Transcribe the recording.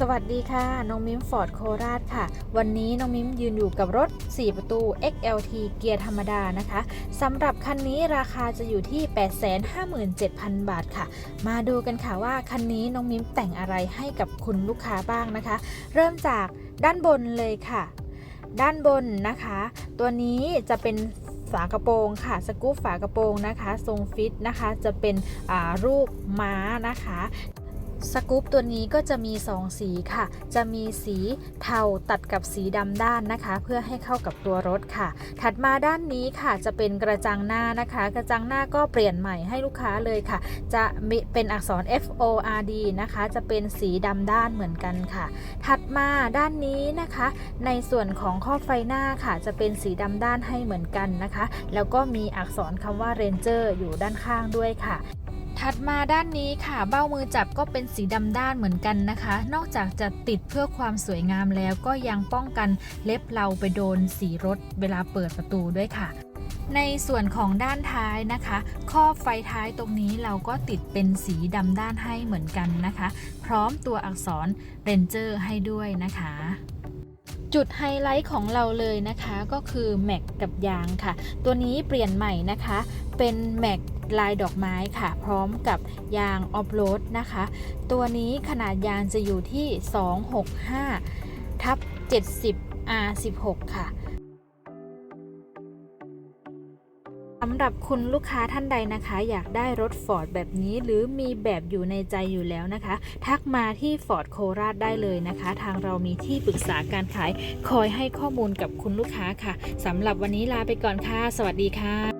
สวัสดีค่ะ น้องมิมฟอร์ดโคราชค่ะ วันนี้น้องมิมยืนอยู่กับรถ 4 ประตู XLT เกียร์ธรรมดานะคะสำหรับคันนี้ราคาจะอยู่ที่ 857,000 บาทค่ะ มาดูกันค่ะว่าคันนี้น้องมิมแต่งอะไรให้กับคุณลูกค้าบ้างนะคะ เริ่มจากด้านบนเลยค่ะ ด้านบนนะคะ ตัวนี้จะเป็นฝากระโปรงค่ะสกู๊ปฝากระโปรงนะคะ ทรงฟิตนะคะจะเป็นรูปม้านะคะ สกู๊ปตัวนี้ก็จะมี 2 สีค่ะ จะมีสีเทาตัดกับสีดำด้านนะคะ เพื่อให้เข้ากับตัวรถค่ะ ถัดมาด้านนี้ค่ะจะเป็นกระจังหน้านะคะ กระจังหน้าก็เปลี่ยนใหม่ให้ลูกค้าเลยค่ะ จะเป็นอักษร F O R D นะคะ จะเป็นสีดำด้านเหมือนกันค่ะ ถัดมาด้านนี้นะคะ ในส่วนของข้อบไฟหน้าค่ะ จะเป็นสีดำด้านให้เหมือนกันนะคะ แล้วก็มีอักษรคำว่า Ranger อยู่ด้านข้างด้วยค่ะ ถัดมาด้านนี้ค่ะ เบ้ามือจับก็เป็นสีดำด้านเหมือนกันนะคะ นอกจากจะติดเพื่อความสวยงามแล้วก็ยังป้องกันเล็บเราไปโดนสีรถเวลาเปิดประตูด้วยค่ะ ในส่วนของด้านท้ายนะคะ ข้อไฟท้ายตรงนี้เราก็ติดเป็นสีดำด้านให้เหมือนกันนะคะ พร้อมตัวอักษร Ranger ให้ด้วยนะคะจุดไฮไลท์ของเราเลยนะคะก็คือแม็กกับยางค่ะ ตัวนี้เปลี่ยนใหม่นะคะ เป็นแม็ก ลายดอกไม้ค่ะ พร้อมกับยางออฟโรดนะคะ ตัวนี้ขนาดยางจะอยู่ที่ 265 ทับ 70 R16 ค่ะสำหรับคุณลูกค้าท่านใดนะคะ อยากได้รถฟอร์ดแบบนี้หรือมีแบบอยู่ในใจอยู่แล้วนะคะ ทักมาที่ฟอร์ดโคราชได้เลยนะคะ ทางเรามีที่ปรึกษาการขาย คอยให้ข้อมูลกับคุณลูกค้าค่ะสำหรับวันนี้ลาไปก่อนค่ะ สวัสดีค่ะ